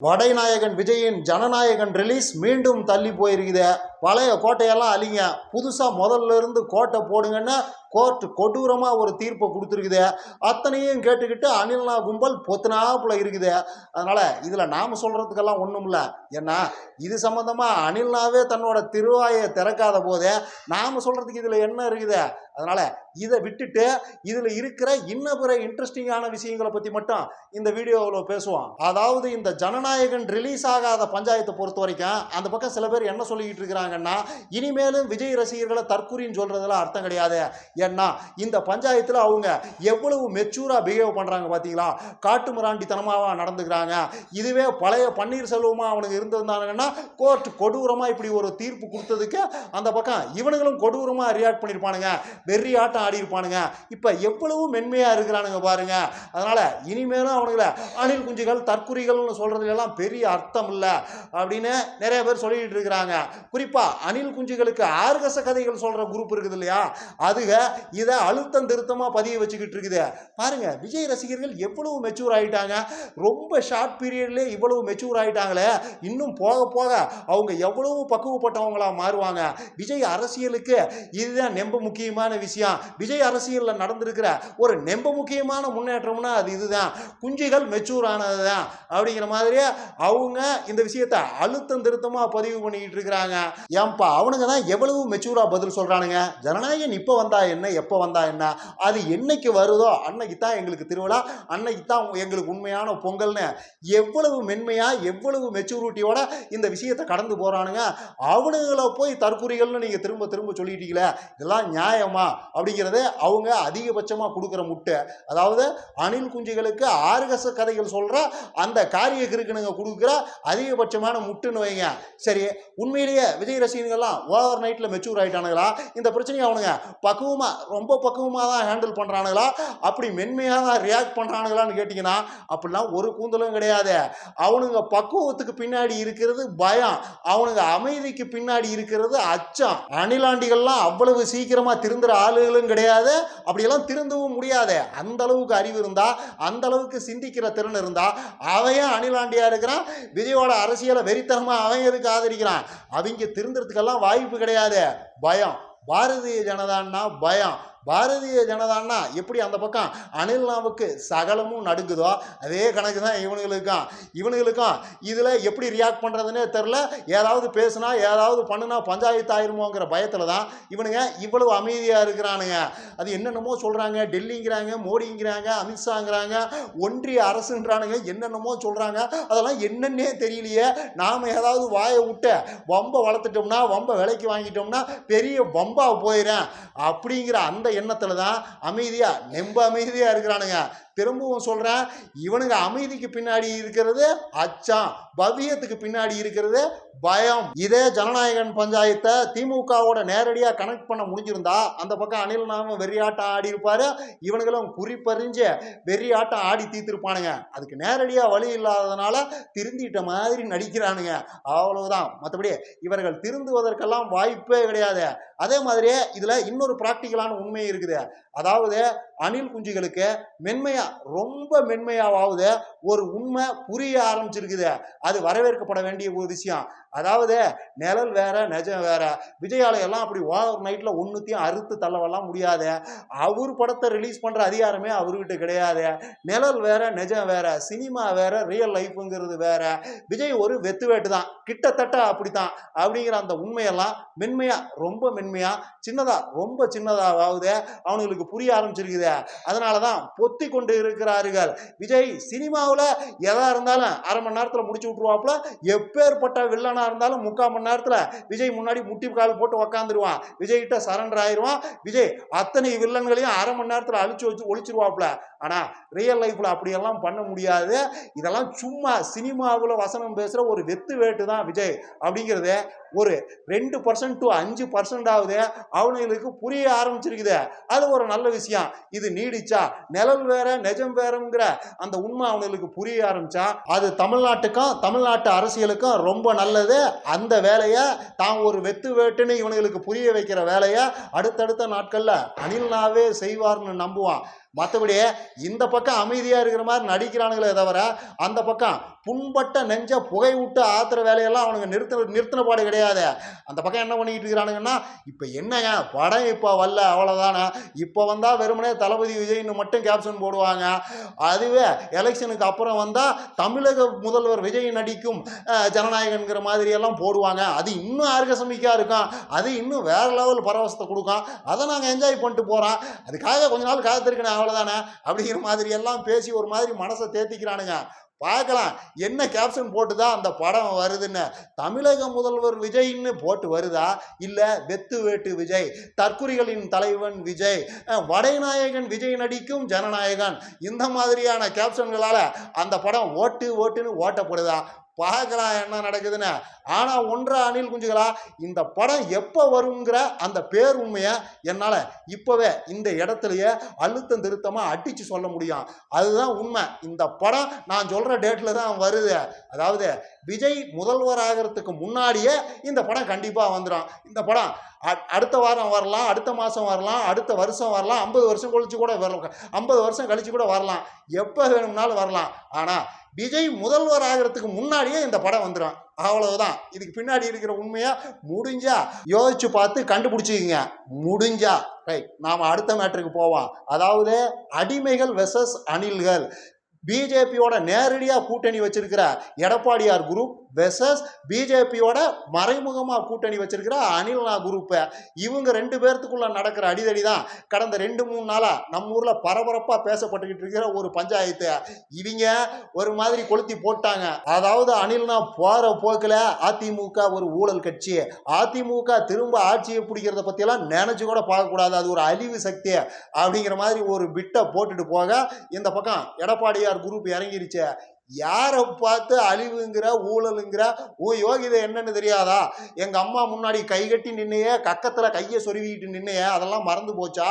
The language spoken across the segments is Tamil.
வடைநாயகன் விஜயின் ஜனநாயகன் ரிலீஸ் மீண்டும் தள்ளி போயிருக்குது. பழைய கோட்டையெல்லாம் அழிங்க. புதுசாக முதல்ல இருந்து கோட்டை போடுங்கன்னு கோர்ட் கொடூரமாக ஒரு தீர்ப்பை கொடுத்துருக்குது. அத்தனையும் கேட்டுக்கிட்டு அனில்னா கும்பல் பொத்தனாப்புல இருக்குது. அதனால் இதில் நாம் சொல்கிறதுக்கெல்லாம் ஒன்றும் இல்லை ஏன்னா இது சம்மந்தமாக அனில்னாவே தன்னோட திருவாயை திறக்காத போதே நாம் சொல்கிறதுக்கு இதில் என்ன இருக்குது? அதனால் இதை விட்டுட்டு இதில் இருக்கிற இன்ன பிற இன்ட்ரெஸ்டிங்கான விஷயங்களை பற்றி மட்டும் இந்த வீடியோவில் பேசுவோம். அதாவது இந்த ஜனநாயகன் ரிலீஸ் ஆகாத பஞ்சாயத்தை பொறுத்த வரைக்கும் அந்த பக்கம் சில பேர் என்ன சொல்லிக்கிட்டு இருக்கிறாங்கன்னா இனிமேலும் விஜய் ரசிகர்களை தற்கூரின்னு சொல்கிறதுல அர்த்தம் கிடையாது. ஏன்னா இந்த பஞ்சாயத்தில் அவங்க எவ்வளவு மெச்சூராக பிஹேவ் பண்ணுறாங்க பார்த்தீங்களா காட்டு மிராண்டித்தனமாக நடந்துக்கிறாங்க. இதுவே பழைய பன்னீர்செல்வமாக அவனுக்கு இருந்திருந்தானுங்கன்னா கோர்ட் கொடூரமாக இப்படி ஒரு தீர்ப்பு கொடுத்ததுக்கு அந்த பக்கம் இவனுங்களும் கொடூரமாக ரியாக்ட் பண்ணியிருப்பானுங்க வெறி ஆட்டம் ஆடி இருப்பானுங்க. இப்போ எவ்வளவு மென்மையாக இருக்கிறானுங்க பாருங்க. அதனால் இனிமேலும் அவனுங்கள அணில் குஞ்சுகள் தற்குறிகள்னு சொல்கிறதுல எல்லாம் பெரிய அர்த்தம் இல்லை அப்படின்னு நிறைய பேர் சொல்லிக்கிட்டு இருக்கிறாங்க. குறிப்பாக அணில் குஞ்சுகளுக்கு ஆர்கச கதைகள் சொல்கிற குரூப் இருக்குது இல்லையா? அதுக இதை அழுத்தம் திருத்தமாக பதிய வச்சுக்கிட்டு இருக்குது. பாருங்க விஜய் ரசிகர்கள் எவ்வளவு மெச்சூர் ஆகிட்டாங்க ரொம்ப ஷார்ட் பீரியட்லேயே இவ்வளவு மெச்சூர் ஆகிட்டாங்களே இன்னும் போக போக அவங்க எவ்வளவு பக்குவப்பட்டவங்களா மாறுவாங்க. விஜய் அரசியலுக்கு இதுதான் நெம்ப முக்கியமான விஷயம். விஜய் அரசியலில் நடந்திருக்கிற ஒரு நெம்ப முக்கியமான முன்னேற்றம்னா அது இதுதான். குஞ்சுகள் மெச்சூர் ஆனது தான் அப்படிங்கிற மாதிரி அவங்க இந்த விஷயத்தை அழுத்தம் திருத்தமாக பதிவு பண்ணிக்கிட்டு இருக்கிறாங்க. ஏன்பா அவனுங்க தான் எவ்வளவு மெச்சூராக பதில் சொல்கிறானுங்க ஜனநாயகன் இப்போ வந்தா என்ன எப்போ வந்தா என்ன? அது என்னைக்கு வருதோ அன்னைக்கு தான் எங்களுக்கு திருவிழா அன்னைக்கு தான் எங்களுக்கு உண்மையான பொங்கல்னு. எவ்வளவு மென்மையாக எவ்வளவு மெச்சூரிட்டியோட இந்த விஷயத்தை கடந்து போகிறானுங்க அவனுங்களை போய் தற்குறிகள்னு நீங்கள் திரும்ப திரும்ப சொல்லிட்டீங்களே இதெல்லாம் நியாயமா? அப்படிங்கிறது அவங்க அதிகபட்சமாக கொடுக்குற முட்டை. அதாவது அணில் குஞ்சுகளுக்கு ஆர்கச கதைகள் சொல்கிற அந்த காரிய கிருக்கணுங்க கொடுக்குற அதிகபட்சமான முட்டுன்னு வைங்க. சரி உண்மையிலேயே விஜய் ரசிகர்கள்லாம் ஓவர் நைட்டில் மெச்சூர் ஆகிட்டானுங்களா இந்த பிரச்சனையை அவனுங்க பக்குவமாக ரொம்ப பக்குவமாக தான் ஹேண்டில் பண்ணுறானுங்களா அப்படி மென்மையாக தான் ரியாக்ட் பண்ணுறானுங்களான்னு கேட்டிங்கன்னா அப்படிலாம் ஒரு கூந்தலும் கிடையாது. அவனுங்க பக்குவத்துக்கு பின்னாடி இருக்கிறது பயம். அவனுங்க அமைதிக்கு பின்னாடி இருக்கிறது அச்சம். அணிலாண்டிகள்லாம் அவ்வளவு சீக்கிரமா திருந்துற ஆளுகளும் கிடையாது. அப்படியெல்லாம் திருந்தவும் முடியாது. அந்த அளவுக்கு அறிவு இருந்தா அந்த அளவுக்கு சிந்திக்கிற திறன் இருந்தா அவையும் அணிலாண்டியாக இருக்கிறான். விஜயோட அரசியலை வெறித்தனமா அவன் எதுக்கு ஆதரிக்கிறான்? அவங்க திருந்துறதுக்கெல்லாம் வாய்ப்பு கிடையாது. பயம். பாரதிய ஜனதான்னா பயம். பாரதிய ஜனதான்னா எப்படி அந்த பக்கம் அனில்னாவுக்கு சகலமும் நடுங்குதோ அதே கணக்கு தான் இவனுங்களுக்கும். இவனுங்களுக்கும் இதில் எப்படி ரியாக்ட் பண்ணுறதுன்னே தெரில ஏதாவது பேசுனா ஏதாவது பண்ணுனா பஞ்சாயத்து ஆயிருமோங்கிற பயத்தில் தான் இவனுங்க இவ்வளவு அமைதியாக இருக்கிறானுங்க. அது என்னென்னமோ சொல்கிறாங்க டெல்லிங்கிறாங்க மோடிங்கிறாங்க அமித்ஷாங்கிறாங்க ஒன்றிய அரசுன்றானுங்க என்னென்னமோ சொல்கிறாங்க அதெல்லாம் என்னன்னே தெரியலையே. நாம் ஏதாவது வாயை விட்டு வம்பை வளர்த்துட்டோம்னா வம்பை விலைக்கு வாங்கிட்டோம்னா பெரிய வம்பாக போயிடறேன் அப்படிங்கிற அந்த எண்ணத்தில் தான் அமைதியாக நெம்ப அமைதியாக இருக்கிறானுங்க. திரும்பவும் சொல்கிறேன் இவனுங்க அமைதிக்கு பின்னாடி இருக்கிறது அச்சம் பவியத்துக்கு பின்னாடி இருக்கிறது பயம். இதே ஜனநாயகன் பஞ்சாயத்தை திமுகவோட நேரடியாக கனெக்ட் பண்ண முடிஞ்சிருந்தா அந்த பக்கம் அணில் நாம வெறியாட்டம் ஆடி இருப்பாரு. இவனுங்களும் குறிப்பறிஞ்சு வெறியாட்டம் ஆடி தீர்த்திருப்பானுங்க. அதுக்கு நேரடியாக வழி இல்லாததுனால திருந்திட்ட மாதிரி நடிக்கிறானுங்க. அவ்வளவுதான். மற்றபடி இவர்கள் திருந்துவதற்கெல்லாம் வாய்ப்பே கிடையாது. அதே மாதிரியே இதில் இன்னொரு ப்ராக்டிக்கலான உண்மை இருக்குது. அதாவது அணில் குஞ்சுகளுக்கு மென்மையா ரொம்ப மென்மையாவது ஒரு உண்மை புரிய ஆரம்பிச்சிருக்குது. அது வரவேற்கப்பட வேண்டிய ஒரு விஷயம். அதாவது நிழல் வேற நிஜம் வேற. விஜயாலயெல்லாம் அப்படி ஓவர் நைட்ல ஒன்றுத்தையும் அறுத்து தள்ளவெல்லாம் முடியாது. அவர் படத்தை ரிலீஸ் பண்ற அதிகாரமே அவர்கிட்ட கிடையாது. நிழல் வேற நிஜம் வேற. சினிமா வேற ரியல் லைஃப்ங்கிறது வேற. விஜய் ஒரு வெத்து வேட்டு தான். கிட்டத்தட்ட அப்படித்தான். அப்படிங்கிற அந்த உண்மையெல்லாம் மென்மையா ரொம்ப மென்மையா சின்னதா ரொம்ப சின்னதாவது அவனுங்களுக்கு புரிய ஆரம்பிச்சிருக்குது. அதனால தான் பொத்தி கொண்டு இருக்கிறார்கள். விஜய் சினிமாவில் எதா இருந்தாலும் அரை மணி நேரத்தில் முடிச்சு விட்ருவாப்புல எப்பேற்பட்ட வில்லன இருந்தாலும் முக்கால் மணி நேரத்தில் விஜய் முன்னாடி முட்டி கால் போட்டு உக்காந்துருவான். விஜய்கிட்ட சரண்டர் ஆயிடுவான் விஜய் அத்தனை வில்லன்களையும் அரை மணி நேரத்தில் அழிச்சு வச்சு ஒழிச்சிருவாப்புல. ஆனால் ரியல் லைஃப்பில் அப்படியெல்லாம் பண்ண முடியாது. இதெல்லாம் சும்மா சினிமாவில் வசனம் பேசுகிற ஒரு வெத்து வேட்டு தான் விஜய் அப்படிங்கிறது ஒரு ரெண்டு பர்சன்ட் டு அஞ்சு பர்சன்ட் ஆகுது அவனுங்களுக்கு புரிய ஆரம்பிச்சிருக்குது. அது ஒரு நல்ல விஷயம். இது நீடிச்சா நிழல் வேற நிஜம் வேறங்கிற அந்த உண்மை அவனுங்களுக்கு புரிய ஆரம்பிச்சா அது தமிழ்நாட்டுக்கும் தமிழ்நாட்டு அரசியலுக்கும் ரொம்ப நல்லது. அந்த வேலையை தான் ஒரு வெத்து வேட்டுன்னு இவனுங்களுக்கு புரிய வைக்கிற வேலையை அடுத்தடுத்த நாட்களில் அனில்னாவே செய்வார்னு நம்புவான். மற்றபடி இந்த பக்கம் அமைதியாக இருக்கிற மாதிரி நடிக்கிறானுங்களே தவிர அந்த பக்கம் புண்பட்ட நெஞ்ச புகை விட்டு ஆத்துற வேலையெல்லாம் அவனுங்க நிறுத்த நிறுத்தின பாடு கிடையாது. அந்த பக்கம் என்ன பண்ணிக்கிட்டு இருக்கிறானுங்கன்னா இப்போ என்னங்க? படம் இப்போ வரல அவ்வளோதானே இப்போ வந்தால் வெறுமனே தளபதி விஜய்னு மட்டும் கேப்ஷன் போடுவாங்க. அதுவே எலெக்ஷனுக்கு அப்புறம் வந்தால் தமிழக முதல்வர் விஜய் நடிக்கும் அஹ், ஜனநாயகன்கிற போடுவாங்க. அது இன்னும் ஆர்கசமிக்காக இருக்கும் அது இன்னும் வேறு லெவல் பரவசத்தை கொடுக்கும் அதை நாங்கள் என்ஜாய் பண்ணிட்டு போகிறோம் அதுக்காக கொஞ்ச நாள் காத்திருக்கணும். அவ்வளோதானே அப்படிங்கிற மாதிரி எல்லாம் பேசி ஒரு மாதிரி மனசை தேத்திக்கிறானுங்க. பார்க்கலாம் என்ன கேப்ஷன் போட்டு தான் அந்த படம் வருதுன்னு. தமிழக முதல்வர் விஜய்ன்னு போட்டு வருதா? இல்லை வெத்து வேட்டு விஜய் தற்குறிகளின் தலைவன் விஜய் வடைநாயகன் விஜய் நடிக்கும் ஜனநாயகன். இந்த மாதிரியான கேப்ஷன்களால் அந்த படம் ஓட்டு ஓட்டுன்னு ஓட்டப்படுதா? பார்க்கலாம் என்ன நடக்குதுன்னு? ஆனால் ஒன்றா அணில் குஞ்சுகளா இந்த படம் எப்போ வருங்கிற அந்த பேர் உண்மையை என்னால் இப்போவே இந்த இடத்துலையே அழுத்தம் திருத்தமாக அடித்து சொல்ல முடியும். அதுதான் உண்மை. இந்த படம் நான் சொல்கிற டேட்டில் தான் வருது. அதாவது விஜய் முதல்வர் ஆகிறதுக்கு முன்னாடியே இந்த படம் கண்டிப்பாக வந்துடும் இந்த படம் அடுத்த வாரம் வரலாம் அடுத்த மாதம் வரலாம் அடுத்த வருஷம் வரலாம் ஐம்பது வருஷம் கழிச்சு கூட வரலாம். ஐம்பது வருஷம் கழிச்சு கூட வரலாம். எப்போ வேணும்னாலும் வரலாம். ஆனால் விஜய் முதல்வர் ஆகிறதுக்கு முன்னாடியே இந்த படம் வந்துடும் அவ்வளவுதான். இதுக்கு பின்னாடி இருக்கிற உண்மையா முடிஞ்சா யோசிச்சு பார்த்து கண்டுபிடிச்சிக்கிங்க. முடிஞ்சா. ரைட் நாம் அடுத்த மேட்ருக்கு போவோம். அதாவது அடிமைகள் வெசஸ் அணில்கள். பிஜேபியோட நேரடியாக கூட்டணி வச்சிருக்கிற எடப்பாடியார் குரூப் வெசஸ் பிஜேபியோட மறைமுகமாக கூட்டணி வச்சிருக்கிற அனில்னா குரூப்பு இவங்க ரெண்டு பேர்த்துக்குள்ள நடக்கிற அடிதடி தான் கடந்த ரெண்டு மூணு நாளாக நம்ம ஊரில் பரபரப்பாக பேசப்பட்டுக்கிட்டு இருக்கிற ஒரு பஞ்சாயத்து இவங்க ஒரு மாதிரி கொளுத்தி போட்டாங்க. அதாவது அனில்னா போகிற போக்கில் அதிமுக ஒரு ஊழல் கட்சி. அதிமுக திரும்ப ஆட்சியை பிடிக்கிறத பற்றியெல்லாம் நினச்சி கூட பார்க்கக்கூடாது. அது ஒரு அழிவு சக்தி அப்படிங்கிற மாதிரி ஒரு பிட்டை போட்டுட்டு போக இந்த பக்கம் எடப்பாடியார் குரூப் இறங்கிருச்சு. யாரை பார்த்து அழிவுங்கிற ஊழலுங்கிற ஓ யோகிதை என்னன்னு தெரியாதா? எங்கள் அம்மா முன்னாடி கை கட்டி நின்னையே கக்கத்தில் கையை சொருவிக்கிட்டு நின்னையே அதெல்லாம் மறந்து போச்சா?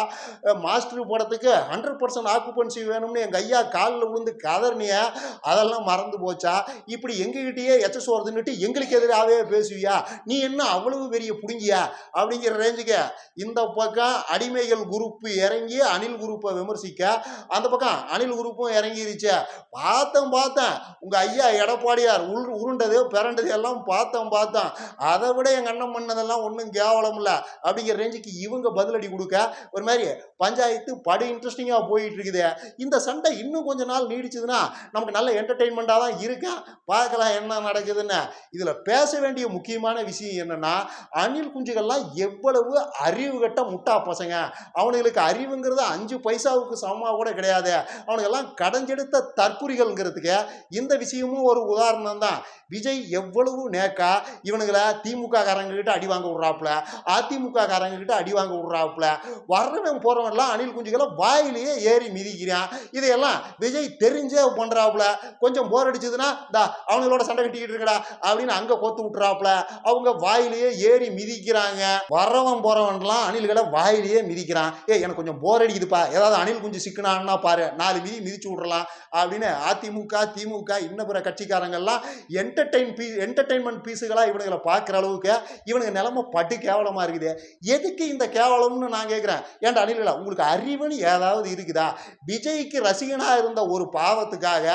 மாஸ்டர் படத்துக்கு ஹண்ட்ரட் பர்சன்ட் ஆக்குபன்சி வேணும்னு எங்கள் ஐயா காலில் விழுந்து கதறினிய அதெல்லாம் மறந்து போச்சா? இப்படி எங்ககிட்டயே எச்ச வருதுன்னுட்டு எங்களுக்கு எதிராகவே பேசுவியா? நீ என்ன அவ்வளவு பெரிய புடுங்கியா? அப்படிங்கிற ரேஞ்சுக்கு இந்த பக்கம் அடிமைகள் குரூப் இறங்கி அனில் குரூப்பை விமர்சிக்க அந்த பக்கம் அனில் குரூப்பும் இறங்கிருச்சு. பார்த்தேன் பார்த்தேன் உங்கள் ஐயா எடப்பாடியார் உள் உருண்டதையோ பிறண்டதையோ எல்லாம் பார்த்தோம் பார்த்தோம் அதை விட எங்கள் அண்ணன் பண்ணதெல்லாம் ஒன்றும் கேவலம் இல்லை. அப்படிங்கிற ரேஞ்சுக்கு இவங்க பதிலடி கொடுக்க ஒரு மாதிரி பஞ்சாயத்து படு இன்ட்ரெஸ்டிங்காக போயிட்டு இருக்குது இந்த சண்டை இன்னும் கொஞ்ச நாள் நீடிச்சதுன்னா நமக்கு நல்ல என்டர்டெயின்மெண்ட்டாக தான் இருக்கா? பார்க்கலாம் என்ன நடக்குதுன்னு. இதில் பேச வேண்டிய முக்கியமான விஷயம் என்னன்னா அணில் குஞ்சுகள்லாம் எவ்வளவு அறிவு கட்ட முட்டா பசங்க. அவனுங்களுக்கு அறிவுங்கிறது அஞ்சு பைசாவுக்கு சமமாக கூட கிடையாது. அவனுக்கெல்லாம் கடைஞ்செடுத்த தற்குறிகள்ங்கிறதுக்கு இந்த விஷயமும் ஒரு உதாரணம் தான் விஜய் எவ்வளவு நேக்கா இவனுங்களை திமுக காரங்க கிட்ட அடி வாங்க விட்றாப்புல. அதிமுக காரங்க கிட்ட அடி வாங்க விட்றாப்புல. வர்றவன் போறவன்லாம் அணில் குஞ்சுகளை வாயிலேயே ஏறி மிதிக்கிறான். இதையெல்லாம் விஜய் தெரிஞ்சே பண்றாப்புல. கொஞ்சம் போர் அடிச்சதுன்னா இந்த அவங்களோட சண்டை கட்டிக்கிட்டு இருக்கடா அப்படின்னு அங்க கோத்து விட்டுறாப்புல. அவங்க வாயிலேயே ஏறி மிதிக்கிறாங்க. வர்றவன் போறவன்லாம் அணில்களை வாயிலேயே மிதிக்கிறான். ஏ எனக்கு கொஞ்சம் போர் அடிக்குதுப்பா. ஏதாவது அணில் குஞ்சு சிக்கினான்னா பாரு. நாலு மிதி மிதிச்சு விட்றலாம் அப்படின்னு அதிமுக திமுக இன்ன பிற கட்சிக்காரங்கள்லாம் என்டர்டைன் பீ என்டர்டைன்மெண்ட் பீஸுகளாக இவனுங்களை பார்க்குற அளவுக்கு இவனுங்க நிலமை பட்டு கேவலமாக இருக்குது. எதுக்கு இந்த கேவலம்னு நான் கேட்குறேன்? ஏன்டா அணில்களா உங்களுக்கு அறிவுன்னு ஏதாவது இருக்குதா? விஜய்க்கு ரசிகனாக இருந்த ஒரு பாவத்துக்காக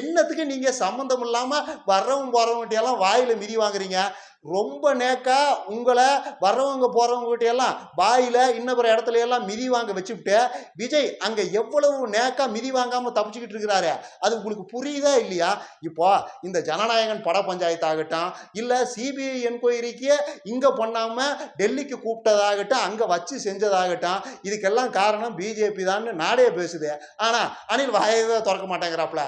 என்னத்துக்கு நீங்கள் சம்மந்தம் இல்லாமல் வர்றவங்க போகிறவங்ககிட்டயெல்லாம் வாயில் மிதி வாங்குறீங்க? ரொம்ப நேக்கா உங்களை வரவங்க போகிறவங்ககிட்ட எல்லாம் வாயில் இன்னொரு இடத்துல எல்லாம் மிதி வாங்க வச்சுக்கிட்டு விஜய் அங்கே எவ்வளவு நேக்கா மிதி வாங்காமல் தப்பிச்சுக்கிட்டு இருக்கிறாரு அது உங்களுக்கு புரியுதா இல்லையா? இப்போ இந்த ஜனநாயகன் பட பஞ்சாயத்து ஆகட்டும் இல்லை சிபிஐ என்கொயரிக்கு இங்கே பண்ணாமல் டெல்லிக்கு கூப்பிட்டதாகட்டும் அங்கே வச்சு செஞ்சதாகட்டும் இதுக்கெல்லாம் காரணம் பிஜேபி தான் நாடே பேசுது. ஆனால் அனில் வாயவே திறக்க மாட்டேங்கிறாப்புல.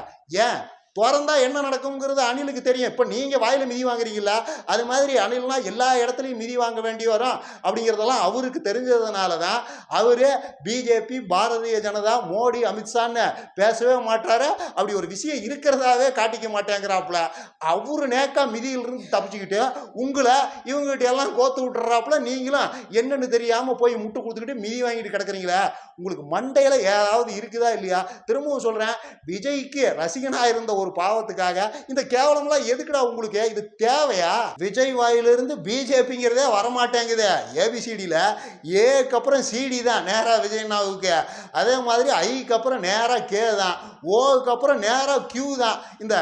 ஏன்? திறந்தா என்ன நடக்குங்கிறது அணிலுக்கு தெரியும். இப்போ நீங்கள் வாயில் மிதி வாங்குறீங்களா அது மாதிரி அணில்னா எல்லா இடத்துலையும் மிதி வாங்க வேண்டி வரும் அப்படிங்கிறதெல்லாம் அவருக்கு தெரிஞ்சதுனால தான் அவர் பிஜேபி பாரதிய ஜனதா மோடி அமித்ஷான்னு பேசவே மாட்டாரு. அப்படி ஒரு விஷயம் இருக்கிறதாவே காட்டிக்க மாட்டேங்கிறாப்புல. அவரு நேக்கா மிதியிலிருந்து தப்பிச்சுக்கிட்டு உங்களை இவங்ககிட்ட எல்லாம் கோத்து விட்டுறாப்புல நீங்களும் என்னன்னு தெரியாமல் போய் முட்டு கொடுத்துக்கிட்டு மிதி வாங்கிட்டு கிடக்குறீங்களே உங்களுக்கு மண்டையில் ஏதாவது இருக்குதா இல்லையா? திரும்பவும் சொல்கிறேன் விஜய்க்கு ரசிகனாக இருந்த ஒரு பாவத்துக்காக இந்த கேவலம்லாம் எதுக்குடா உங்களுக்கு? இது தேவையா? விஜய் வாயிலிருந்து பிஜேபிங்கிறதே வரமாட்டேங்குது. ஏபிசிடியில் ஏக்கு அப்புறம் சிடி தான் நேராக விஜய்னாவுக்கு அதே மாதிரி ஐக்கு அப்புறம் நேராக கே தான். ஓவுக்கு அப்புறம் நேராக கியூ தான். இந்த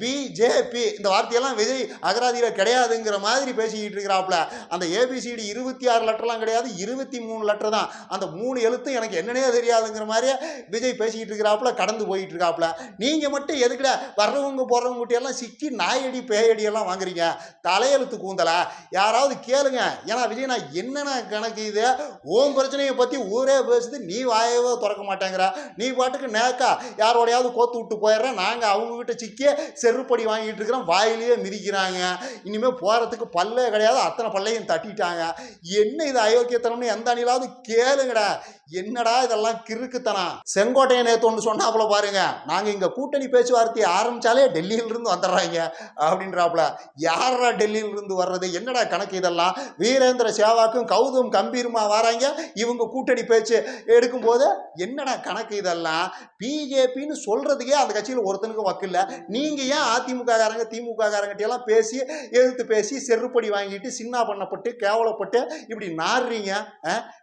பிஜேபி இந்த வார்த்தையெல்லாம் விஜய் அகராதியில் கிடையாதுங்கிற மாதிரி பேசிக்கிட்டு இருக்கிறாப்புல. அந்த ஏபிசிடி இருபத்தி ஆறு லெட்டர்லாம் கிடையாது இருபத்தி மூணு லெட்டர் தான். அந்த மூணு எழுத்து எனக்கு என்னன்னே தெரியாதுங்கிற மாதிரியே விஜய் பேசிக்கிட்டு இருக்கிறாப்புல கடந்து போயிட்டு இருக்காப்புல. நீங்கள் மட்டும் எதுக்குடா வர்றவங்க போடுறவங்க எல்லாம் சிக்கி நாயடி பேயடி எல்லாம் வாங்குறீங்க? தலையெழுத்து கூந்தலா? யாராவது கேளுங்க. ஏன்னா விஜய் நான் என்னென்ன கணக்கு இது? ஓம் பிரச்சனையை பற்றி ஊரே பேசுது. நீ வாயவே திறக்க மாட்டேங்கிற. நீ பாட்டுக்கு நேக்கா யாரோடையாவது கோத்து விட்டு போயிடுற. நாங்கள் அவங்ககிட்ட சிக்கி செருப்படி வாங்கிட்டு இருக்கிறோம். வாயிலேயே மிதிக்கிறாங்க. இனிமேல் போகிறதுக்கு பல்லே கிடையாது. அத்தனை பல்லையும் தட்டிட்டாங்க. என்ன இது அயோக்கியத்தனம்னு எந்த அணிலாவது கேளுங்கடா. என்னடா இதெல்லாம் கிறுக்குத்தனம்? செங்கோட்டையை நேற்று ஒன்று சொன்னாப்புல பாருங்க. நாங்கள் இங்கே கூட்டணி பேச்சுவார்த்தையை ஆரம்பிச்சாலே டெல்லியிலிருந்து வந்துடுறாங்க அப்படின்றாப்புல. யாரா டெல்லியிலிருந்து வர்றது? என்னடா கணக்கு இதெல்லாம்? வீரேந்திர சேவாக்கும் கௌதம் கம்பீருமா வராங்க? இவங்க கூட்டணி பேச்சு எடுக்கும்போது என்னடா கணக்கு இதெல்லாம்? பிஜேபின்னு சொல்றதுக்கே அந்த கட்சியில் ஒருத்தனுக்கு வக்கில்ல நீங்க ஏன் அதிமுக காரங்க திமுக பேசி எதிர்த்து பேசி செருப்படி வாங்கிட்டு சின்ன பண்ணப்பட்டு கேவலப்பட்டு இப்படி நாடுறீங்க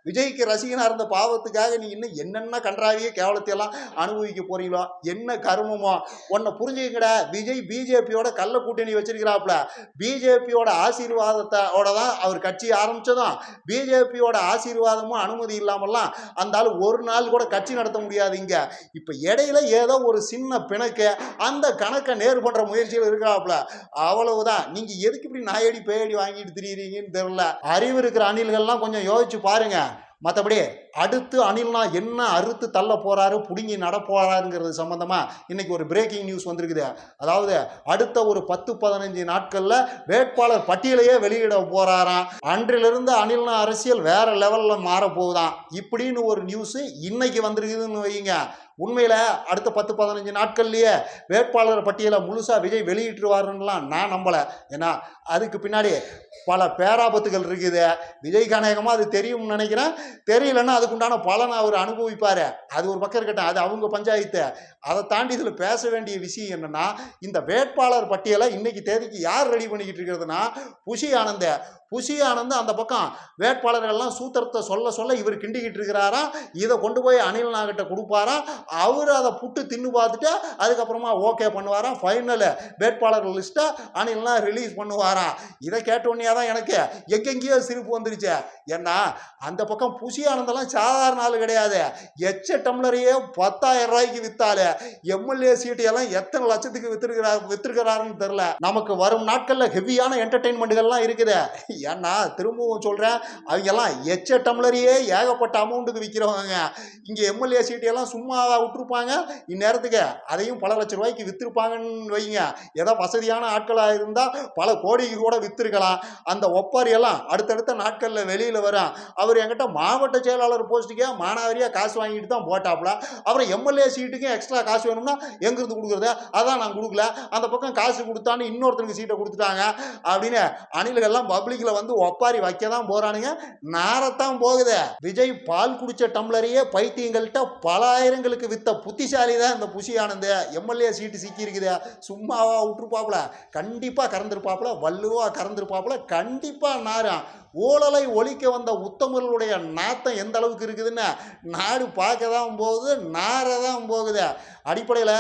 விஜய்க்கு ரசிகனா இருந்த பாவத்துக்காக நீ இன்னும் என்னென்ன கன்றாவிய கேவலத்தையெல்லாம் அனுபவிக்க போறீங்களோ? என்ன கருமமோ? உன்னை புரிஞ்சுக்கடா விஜய் பிஜேபியோட கள்ள கூட்டணி வச்சிருக்கிறாப்புல. பிஜேபியோட ஆசீர்வாதத்தோட தான் அவர் கட்சி ஆரம்பிச்சதும். பிஜேபியோட ஆசீர்வாதமும் அனுமதி இல்லாமல்லாம் அந்த ஆள் ஒரு நாள் கூட கட்சி நடத்த முடியாது இங்க. இப்ப இடையில ஏதோ ஒரு சின்ன பிணக்கு அந்த கணக்கை நேர் பண்ற முயற்சியில் இருக்கிறாப்புல அவ்வளவுதான். நீங்க எதுக்கு இப்படி நாயடி பேயடி வாங்கிட்டு திரியிறீங்கன்னு தெரியல. அறிவு இருக்கிற அணில்கள்லாம் கொஞ்சம் யோசிச்சு பாருங்க. மற்றபடி அடுத்து அணில்னா என்ன அறுத்து தள்ள போகிறாரு பிடுங்கி நட சம்மந்தமாக சம்பந்தமா இன்னைக்கு ஒரு பிரேக்கிங் நியூஸ் வந்திருக்குது. அதாவது அடுத்த ஒரு பத்து பதினஞ்சு நாட்களில் வேட்பாளர் பட்டியலையே வெளியிட போகிறாராம் அன்றிலிருந்து அணில்னா அரசியல் வேறு லெவலில் மாற போகுதாம் இப்படின்னு ஒரு நியூஸு இன்னைக்கு வந்திருக்குதுன்னு வைங்க உண்மையில் அடுத்த பத்து பதினஞ்சு நாட்கள்லேயே வேட்பாளர் பட்டியலை முழுசாக விஜய் வெளியிட்டுருவாருன்னெலாம் நான் நம்பலை. ஏன்னா அதுக்கு பின்னாடி பல பேராபத்துகள் இருக்குது. விஜய் கனகமாக அது தெரியும்னு நினைக்கிறேன். தெரியலன்னா அதுக்குண்டான பலனை அவர் அனுபவிப்பார். அது ஒரு பக்கம் இருக்கட்டும் அது அவங்க பஞ்சாயத்து. அதை தாண்டி இதில் பேச வேண்டிய விஷயம் என்னென்னா இந்த வேட்பாளர் பட்டியலை இன்றைக்கி தேதிக்கு யார் ரெடி பண்ணிக்கிட்டு இருக்கிறதுனா புஷி ஆனந்த. புஷி ஆனந்த் அந்த பக்கம் வேட்பாளர்கள்லாம் சூத்திரத்தை சொல்ல சொல்ல இவர் கிண்டிக்கிட்டு இருக்கிறாரா? இதை கொண்டு போய் அனில் நாகிட்ட கொடுப்பாரா? அவர் அதை புட்டு தின்னு பார்த்துட்டு அதுக்கப்புறமா ஓகே பண்ணுவாராம் ஃபைனலு வேட்பாளர் லிஸ்ட்டை அணிலாம் ரிலீஸ் பண்ணுவாராம் இதை கேட்டோடனே தான் எனக்கு எங்கெங்கேயோ சிரிப்பு வந்துருச்சு. ஏன்னா அந்த பக்கம் புசி ஆனந்தெல்லாம் சாதாரண ஆள் கிடையாது. எச்ச டம்ளரையே பத்தாயிரம் ரூபாய்க்கு வித்தாலே எம்எல்ஏ சீட்டு எல்லாம் எத்தனை லட்சத்துக்கு வித்திருக்கிறார் வித்திருக்கிறாருன்னு தெரில நமக்கு வரும் நாட்களில் ஹெவியான என்டர்டெயின்மெண்ட்டுகள்லாம் இருக்குது. ஏன்னா திரும்பவும் சொல்கிறேன் அவங்கெல்லாம் எச்ச டம்ளரையே ஏகப்பட்ட அமௌண்ட்டுக்கு விற்கிறவங்க இங்கே எம்எல்ஏ சீட்டையெல்லாம் சும்மாவா விட்டுருப்பாங்க. இந்நேரத்துக்கு அதையும் பல லட்ச ரூபாய்க்கு விற்றுருப்பாங்கன்னு வைங்க. ஏதோ வசதியான ஆட்களாக இருந்தால் பல கோடிக்கு கூட விற்றுருக்கலாம் அந்த ஒப்பாரி எல்லாம் அடுத்தடுத்த நாட்களில் வெளியில் வரும் அவர் என்கிட்ட மாவட்ட செயலாளர் போஸ்ட்டுக்கே மானாவரியாக காசு வாங்கிட்டு தான் போட்டாப்புல. அப்புறம் எம்எல்ஏ சீட்டுக்கும் எக்ஸ்ட்ரா காசு வேணும்னா எங்கிருந்து கொடுக்குறது? அதான் நான் கொடுக்கல. அந்த பக்கம் காசு கொடுத்தான்னு இன்னொருத்தனுக்கு சீட்டை கொடுத்துட்டாங்க. அப்படின்னு அணில்கள்லாம் பப்ளிக்கில் வந்து ஒப்பாரி வைக்க தான் போகிறானுங்க நாரத்தான் போகுது. விஜய் பால் குடிச்ச டம்ளரையே பைத்தியங்கள்கிட்ட பல ஆயிரங்களுக்கு வித்த புத்திசாலி தான் இந்த புஷி ஆனந்த எம்எல்ஏ சீட்டு சிக்கியிருக்குது. சும்மாவா விட்டுருப்பாப்புல. கண்டிப்பாக கறந்துருப்பாப்புல. வள்ளுவா கறந்துருப்பாப்புல. கண்டிப்பாக நாரம் ஊழலை ஒழிக்க வந்த உத்தமர்களுடைய நாத்தம் எந்த அளவுக்கு இருக்குதுன்னு நாடு பார்க்க தான் போகுது நார தான் போகுது. அடிப்படையில்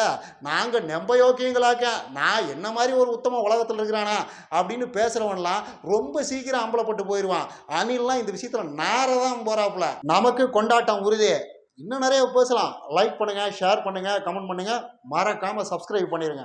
நாங்கள் நெம்ப யோக்கியங்களாக்க நான் என்ன மாதிரி ஒரு உத்தம உலகத்தில் இருக்கிறானா அப்படின்னு பேசுகிறவன்லாம் ரொம்ப சீக்கிரம் அம்பலப்பட்டு போயிடுவான் அணில்லாம் இந்த விஷயத்தில் நார தான் போகிறாப்புல நமக்கு கொண்டாட்டம் உறுதி. இன்னும் நிறைய பேசலாம். லைக் பண்ணுங்கள் ஷேர் பண்ணுங்கள் கமெண்ட் பண்ணுங்கள் மறக்காமல் சப்ஸ்கிரைப் பண்ணிடுங்க